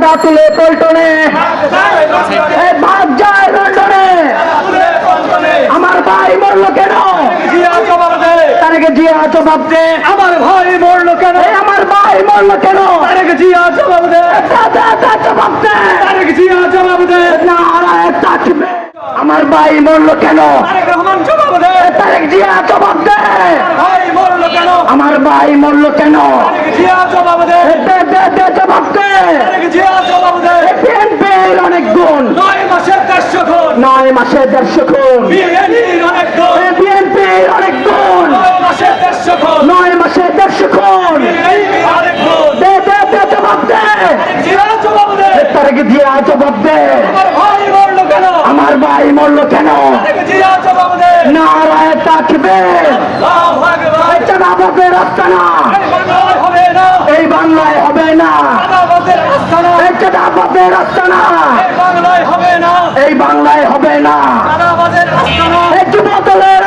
চাঁদা তুলে পল্টনে। ভাগ যায় লন্ডনে। আমার ভাই মরলো কেন? তারেক জিয়া জবাব দে। আমার ভাই মরলো কেন? আমার ভাই মরলো কেন? তারেক জিয়া জবাব দে। জবাব দে। তারেক জিয়া জবাব দে। নারায় তাকবে। আমার ভাই মরলো কেন? তারেক রহমান জবাব দে। তারেক জিয়া জবাব দে। ভাই মরলো কেন? আমার ভাই মরলো কেন তারেক জিয়া জবাব দে দে দে দে জবাব দে তারেক জিয়া জবাব দে বিএনপির অনেক গুণ নয় মাসের দেড়শো খুন নয় মাসে দেড়শো খুন। বিএনপির অনেক খুন। নয় মাসে দেড়শো খুন। তারেক জবাব দে। আমার ভাই মরলো কেন? নারায় না। এই বাংলায় হবে না। এই বাংলায় হবে না। এই বাংলায় হবে না। এই যুবদলের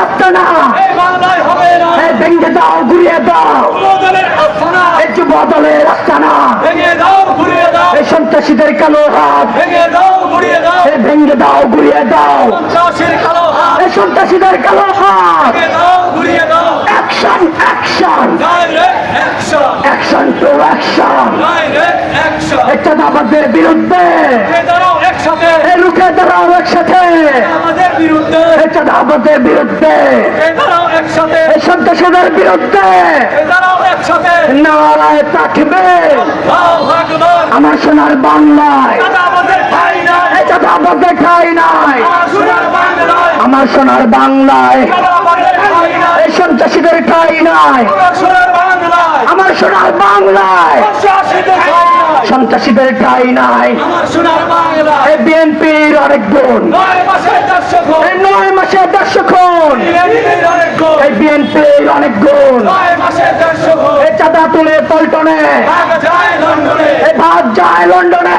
হবে না। এই ভেঙ্গে দাও ঘুরিয়ে দাও। এই যুবদলের ভেঙে ঘুরিয়ে দাও। এই সন্ত্রাসীদের কালো হাত। ভেঙে দাও ঘুরিয়ে দাও। এই ভেঙ্গে দাও ঘুরিয়ে দাও। এই সন্ত্রাসীদের কালো হাত। ভেঙে দাও ঘুরিয়ে দাও। Action action action to action action এই বিরুদ্ধে। রুখে দাঁড়াও একসাথে। এই চাঁদাবাজের বিরুদ্ধে। সন্ত্রাসীদের বিরুদ্ধে। নারায় আকবার। আমার সোনার বাংলায়। দাদা আমাদের ঠাই নাই। আমার সোনার বাংলায়। এই সন্ত্রাসীদের ঠাই নাই। আমার সোনার বাংলায় আমার সোনার বাংলায় সন্ত্রাসীদের ঠাই নাই সন্ত্রাসীদের ঠাই নাই। বিএনপির অনেক গুণ নয় মাসে দেড়শো খুন বিএনপির অনেক গুণ এই বিএনপির অনেক চাঁদা তুলে পল্টনে। ভাত যায় লন্ডনে।